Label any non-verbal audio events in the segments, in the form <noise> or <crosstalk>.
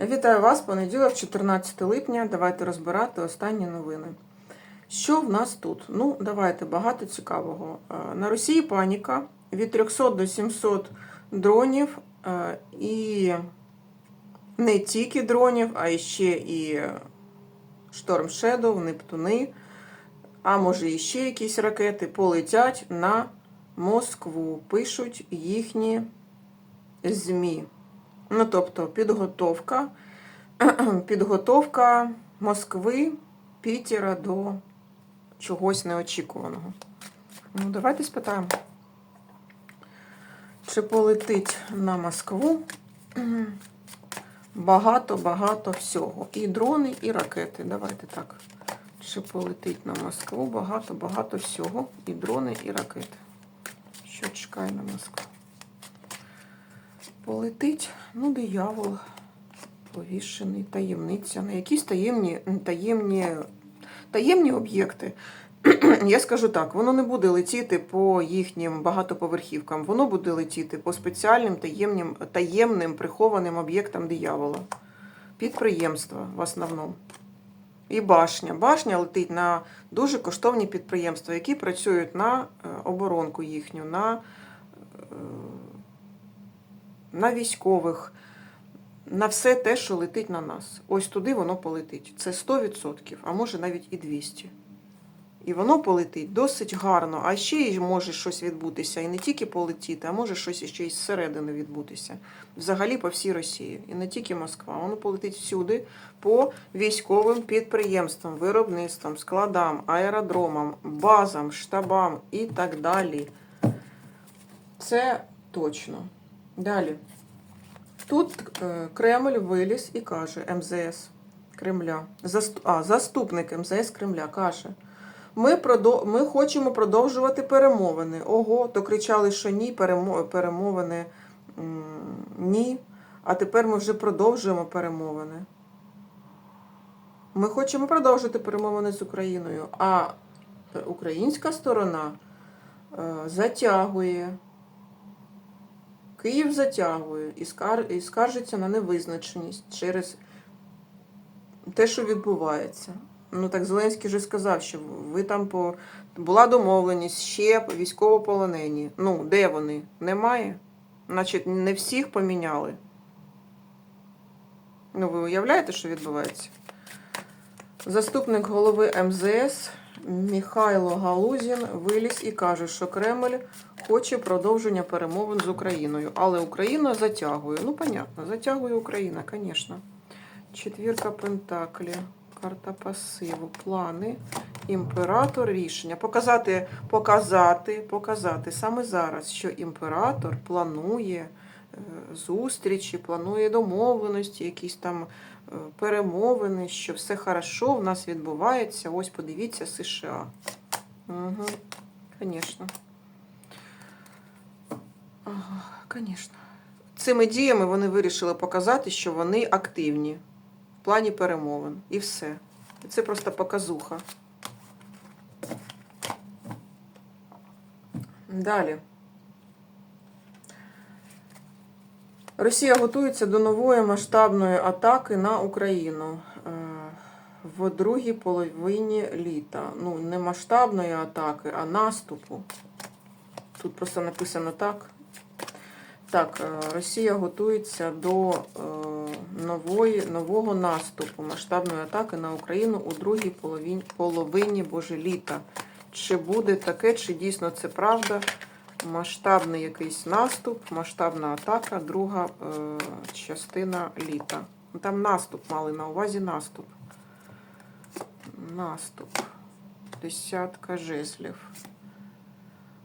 Вітаю вас, понеділок, 14 липня. Давайте розбирати останні новини. Що в нас тут? Ну, давайте багато цікавого. Е, На Росії паніка від 300 до 700 дронів, е, і не тільки дронів, а ще і Шторм Shadow, Нептуни, а може і ще якісь ракети полетять на Москву. Пишуть їхні ЗМІ. Ну, тобто підготовка, <clears throat> підготовка Москви, Пітера до чогось неочікуваного. Ну, давайте спитаємо, чи полетить на Москву <clears throat> багато-багато всього. І дрони, і ракети. Давайте так. Чи полетить на Москву багато-багато всього. І дрони, і ракети. Що чекає на Москву? Полетить, ну, диявол повішений, таємниця, на якісь таємні, таємні, таємні об'єкти. <clears throat> Я скажу так, воно не буде летіти по їхнім багатоповерхівкам, воно буде летіти по спеціальним таємним, таємним прихованим об'єктам диявола. Підприємства в основному. І башня. Башня летить на дуже коштовні підприємства, які працюють на е, оборонку їхню, на е, на військових, на все те, що летить на нас. Ось туди воно полетить. Це 100%, а може навіть і 200%. І воно полетить досить гарно, а ще й може щось відбутися. І не тільки полетіти, а може щось ще й зсередини відбутися. Взагалі по всій Росії. І не тільки Москва. Воно полетить всюди по військовим підприємствам, виробництвам, складам, аеродромам, базам, штабам і так далі. Це точно. Далі. Тут е, Кремль виліз і каже МЗС Кремля. А, заступник МЗС Кремля каже. Ми, продо, ми хочемо продовжувати перемовини. Ого, то кричали, що ні, перемо, перемовини ні. А тепер ми вже продовжуємо перемовини. Ми хочемо продовжити перемовини з Україною, а е, українська сторона е, затягує. Київ затягує і, скар... і скаржиться на невизначеність через те, що відбувається. Ну так Зеленський вже сказав, що ви там по була домовленість ще військовополонені. Ну, де вони? Немає? Значить, не всіх поміняли. Ну, ви уявляєте, що відбувається? Заступник голови МЗС Михайло Галузін виліз і каже, що Кремль хоче продовження перемовин з Україною. Але Україна затягує. Ну, понятно, затягує Україна, звісно. Четвірка Пентаклі, карта пасиву, плани, імператор, рішення. Показати, показати, показати саме зараз, що імператор планує е, зустрічі, планує домовленості, якісь там е, перемовини, що все хорошо в нас відбувається. Ось подивіться США. Угу, Звісно. Ага. Цими діями вони вирішили показати, що вони активні в плані перемовин. І все. Це просто показуха. Далі. Росія готується до нової масштабної атаки на Україну е, в другій половині літа. Ну, не масштабної атаки, а наступу. Тут просто написано так. Так, е, Росія готується до е, нової, нового наступу, масштабної атаки на Україну у другій половині, половині боже, літа. Чи буде таке, чи дійсно це правда? Масштабний якийсь наступ, масштабна атака, друга е, частина літа. Там наступ мали на увазі наступ. Наступ. Десятка жезлів.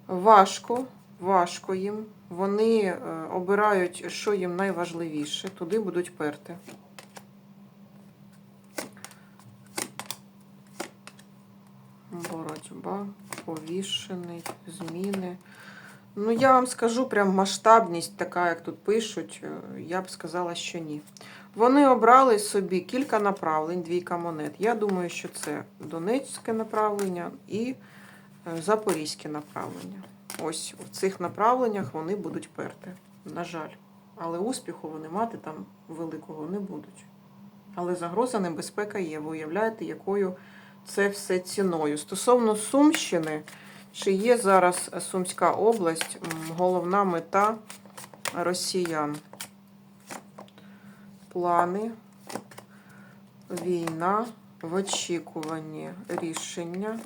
Важко, важко їм. Вони е, обирають, що їм найважливіше, туди будуть перти. Боротьба, повішений, зміни. Ну, я вам скажу, прям масштабність така, як тут пишуть, е, я б сказала, що ні. Вони обрали собі кілька направлень, двійка монет. Я думаю, що це Донецьке направлення і е, Запорізьке направлення. Ось в цих направленнях вони будуть перти. На жаль. Але успіху вони мати там великого не будуть. Але загроза небезпека є. Ви уявляєте, якою це все ціною. Стосовно Сумщини, чи є зараз Сумська область головна мета росіян? Плани, війна, в очікуванні рішення.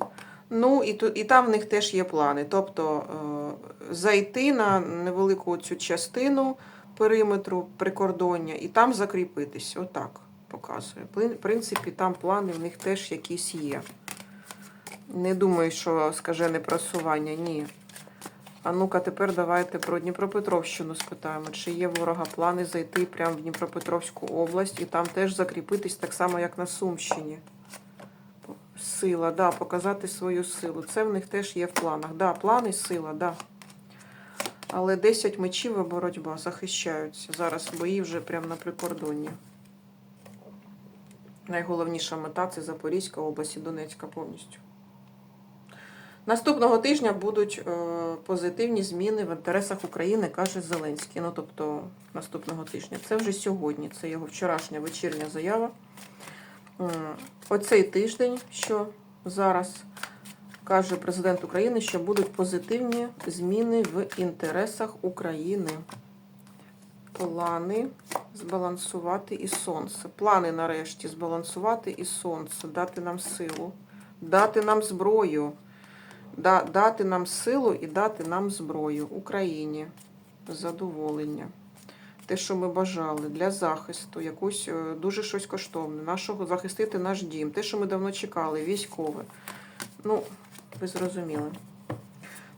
Ну, і, ту- і там в них теж є плани. Тобто е, зайти на невелику цю частину периметру прикордоння і там закріпитись. Отак показує. В принципі, там плани в них теж якісь є. Не думаю, що скажене просування, ні. А ну-ка, тепер давайте про Дніпропетровщину спитаємо, чи є ворога плани зайти прямо в Дніпропетровську область і там теж закріпитись так само, як на Сумщині. Сила, да, показати свою силу. Це в них теж є в планах. Да, плани, сила, да. Але 10 мечів і боротьба захищаються. Зараз бої вже прямо на прикордонні. Найголовніша мета це Запорізька область і Донецька повністю. Наступного тижня будуть е, позитивні зміни в інтересах України, каже Зеленський. Ну, тобто, наступного тижня. Це вже сьогодні. Це його вчорашня вечірня заява. Оцей тиждень, що зараз каже президент України, що будуть позитивні зміни в інтересах України. Плани збалансувати і сонце. Плани нарешті збалансувати і сонце, дати нам силу, дати нам зброю, да- дати нам силу і дати нам зброю Україні. Задоволення. Те, що ми бажали для захисту, якусь е, дуже щось коштовне, нашого захистити наш дім, те, що ми давно чекали, військове. Ну, ви зрозуміли.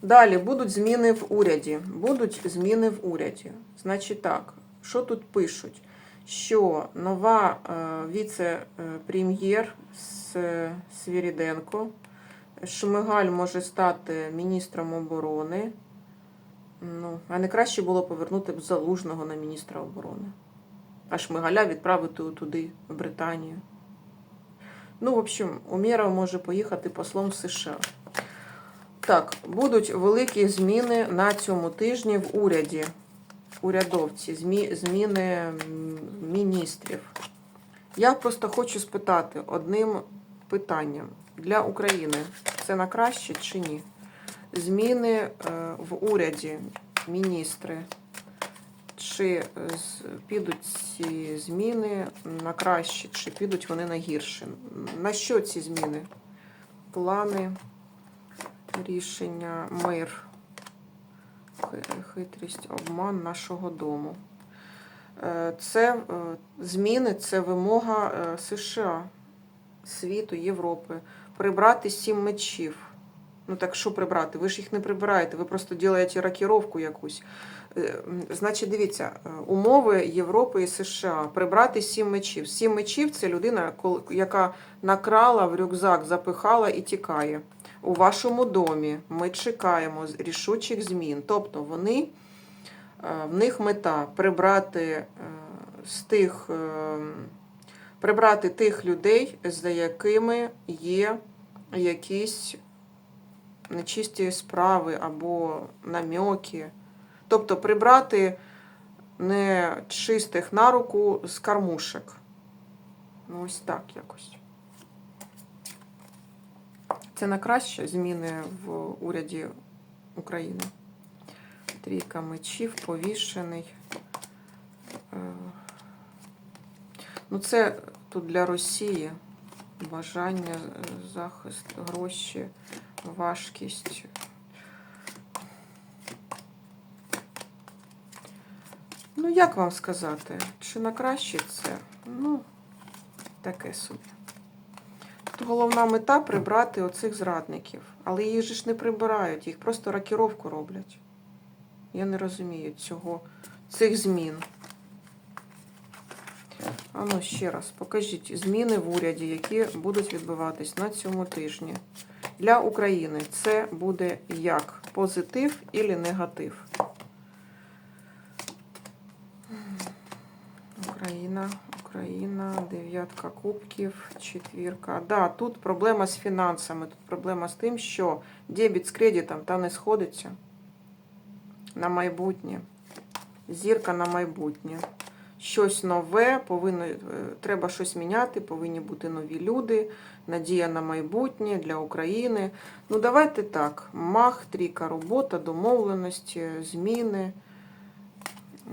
Далі будуть зміни в уряді. Будуть зміни в уряді. Значить так, що тут пишуть? Що нова е, віце-прем'єр С- Свіріденко, Шмигаль може стати міністром оборони. Ну, а не краще було повернути б залужного на міністра оборони. А Шмигаля відправити туди, в Британію. Ну, в общем, Умєров може поїхати послом в США. Так, будуть великі зміни на цьому тижні в уряді. Урядовці, змі, зміни міністрів. Я просто хочу спитати одним питанням для України. Це на краще чи ні? Зміни е, в уряді, міністри. Чи е, підуть ці зміни на краще, чи підуть вони на гірше? На що ці зміни? Плани, рішення, мир, хитрість, обман нашого дому. Е, Це зміни, це вимога США, світу, Європи. Прибрати сім мечів. Ну так що прибрати? Ви ж їх не прибираєте, ви просто робите рокіровку якусь. Е, Значить, дивіться, е, умови Європи і США прибрати сім мечів. Сім мечів це людина, яка накрала в рюкзак, запихала і тікає. У вашому домі ми чекаємо рішучих змін. Тобто вони, е, в них мета прибрати з тих, прибрати тих людей, за якими є якісь нечисті справи або намьоки. Тобто прибрати нечистих на руку з кармушек. Ну, ось так якось. Це на краще зміни в уряді України. Трійка мечів, повішений. Е, Ну, це тут для Росії бажання, е, захист, гроші, важкість. Ну, як вам сказати? Чи на краще це? Ну, таке собі. Тут головна мета прибрати оцих зрадників. Але їх же ж не прибирають, їх просто рокіровку роблять. Я не розумію цього, цих змін. А ну ще раз, покажіть зміни в уряді, які будуть відбуватись на цьому тижні. Для України це буде як позитив і негатив. Україна, Україна, дев'ятка кубків, четвірка. Да, тут проблема з фінансами, тут проблема з тим, що дебіт з кредитом та не сходиться на майбутнє. Зірка на майбутнє. Щось нове, повинно, е, треба щось міняти, повинні бути нові люди, надія на майбутнє для України. Ну, давайте так. Мах, трійка, робота, домовленості, зміни.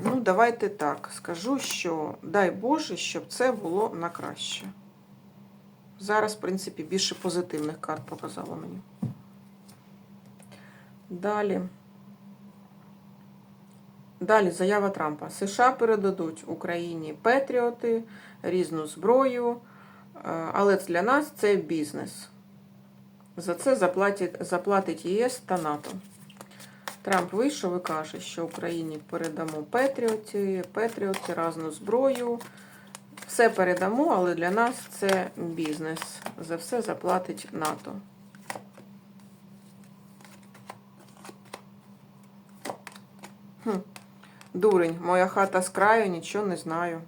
Ну, давайте так. Скажу, що дай Боже, щоб це було на краще. Зараз, в принципі, більше позитивних карт показало мені. Далі. Далі заява Трампа. США передадуть Україні Петріоти, різну зброю, але для нас це бізнес. За це заплатить, заплатить ЄС та НАТО. Трамп вийшов і каже, що Україні передамо Петріоти, Петріоти, різну зброю. Все передамо, але для нас це бізнес. За все заплатить НАТО. Хм. Дурень, моя хата з краю, нічого не знаю.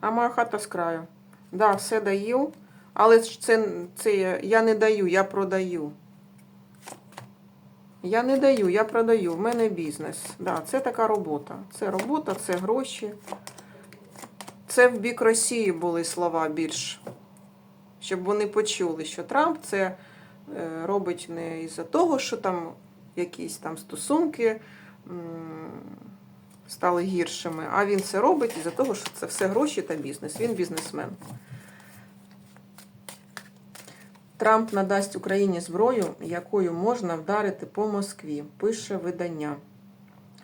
А моя хата з краю. Да, все даю, але ж це, це я- не даю, я продаю. Я не даю, я продаю. В мене бізнес. Да, це така робота. Це робота, це гроші. Це в бік Росії були слова більш. Щоб вони почули, що Трамп це е, робить не із-за того, що там якісь там стосунки стали гіршими, а він це робить із-за того, що це все гроші та бізнес. Він бізнесмен. Трамп надасть Україні зброю, якою можна вдарити по Москві, пише видання,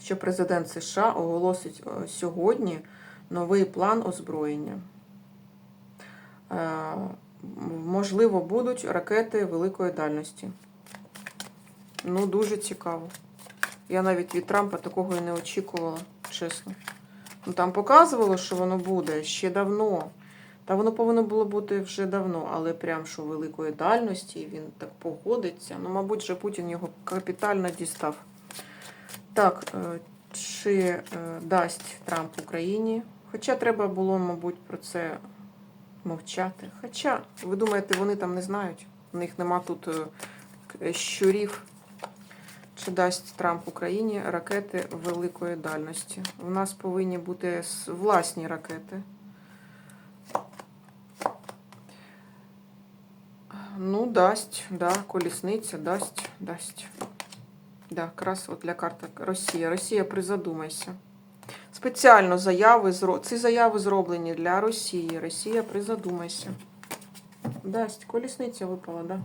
що президент США оголосить е, сьогодні новий план озброєння. Е, Можливо, будуть ракети великої дальності. Ну, дуже цікаво. Я навіть від Трампа такого і не очікувала, чесно. Ну, там показувало, що воно буде ще давно. Та воно повинно було бути вже давно, але прям що великої дальності він так погодиться. Ну, мабуть, же Путін його капітально дістав. Так, е, чи е, дасть Трамп Україні? Хоча треба було, мабуть, про це мовчати. Хоча, ви думаєте, вони там не знають? У них нема тут е, щурів. Чи дасть Трамп Україні ракети великої дальності? У нас повинні бути власні ракети. Ну, дасть, да, колісниця, дасть, дасть. Да, якраз от для карти Росія. Росія, призадумайся. Спеціально заяви. Ці заяви зроблені для Росії. Росія, призадумайся. Дасть, колісниця випала, да.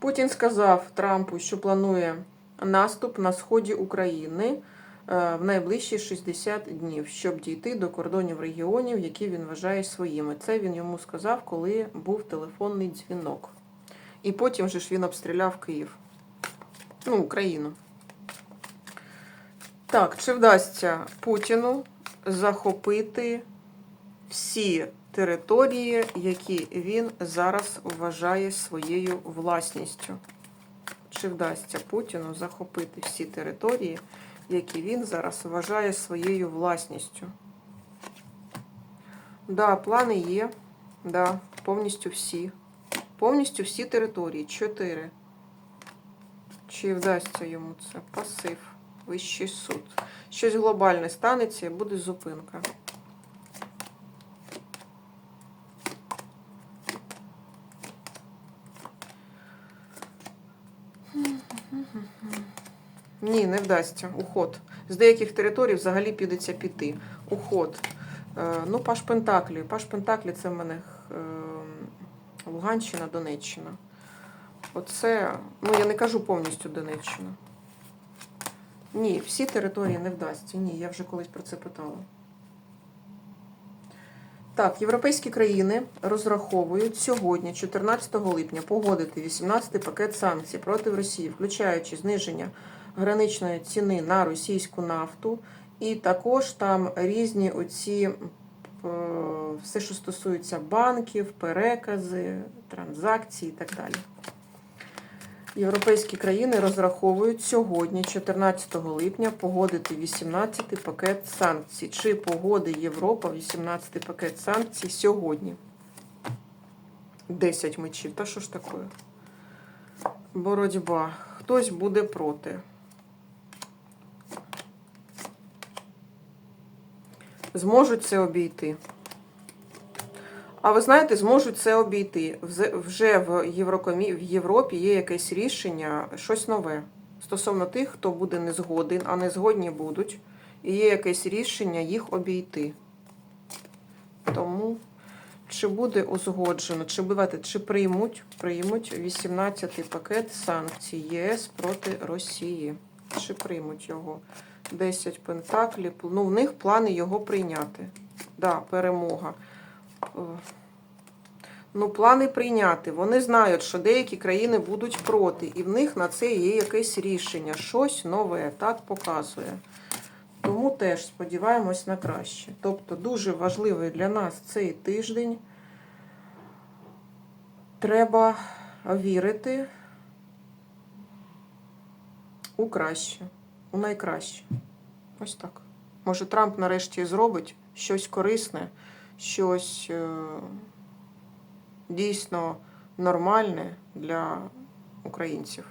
Путін сказав Трампу, що планує наступ на сході України е, в найближчі 60 днів, щоб дійти до кордонів регіонів, які він вважає своїми. Це він йому сказав, коли був телефонний дзвінок. І потім же ж він обстріляв Київ. Ну, Україну. Так, чи вдасться Путіну захопити всі території, які він зараз вважає своєю власністю? Чи вдасться Путіну захопити всі території, які він зараз вважає своєю власністю? Да, плани є. Да, повністю всі. Повністю всі території. Чотири. Чи вдасться йому це? Пасив. Вищий суд. Щось глобальне станеться і буде зупинка. Ні, не вдасться. Уход. З деяких територій взагалі підеться піти. Уход. Е, ну, Паш Пентаклі. Паш Пентаклі це в мене е, Луганщина, Донеччина. Оце, ну я не кажу повністю Донеччина. Ні, всі території не вдасться. Ні, я вже колись про це питала. Так, європейські країни розраховують сьогодні, 14 липня, погодити 18-й пакет санкцій проти Росії, включаючи зниження граничної ціни на російську нафту, і також там різні оці все, що стосується банків, перекази, транзакцій і так далі. Європейські країни розраховують сьогодні, 14 липня, погодити 18-й пакет санкцій. Чи погоди Європа 18-й пакет санкцій сьогодні? 10 мечів. Та що ж таке? Боротьба. Хтось буде проти. Зможуть це обійти. А ви знаєте, зможуть це обійти. Вже в, Єврокомі... в Європі є якесь рішення, щось нове. Стосовно тих, хто буде не згоден, а не згодні будуть. І є якесь рішення їх обійти. Тому чи буде узгоджено, чи бувайте, чи приймуть, приймуть 18-й пакет санкцій ЄС проти Росії. Чи приймуть його? 10 пентаклів. Ну, в них плани його прийняти. Да, перемога. Е, Ну, плани прийняти. Вони знають, що деякі країни будуть проти, і в них на це є якесь рішення, щось нове, так показує. Тому теж сподіваємось на краще. Тобто дуже важливий для нас цей тиждень. Треба вірити у краще, у найкраще. Ось так. Може, Трамп нарешті зробить щось корисне, щось е, дійсно нормальне для українців.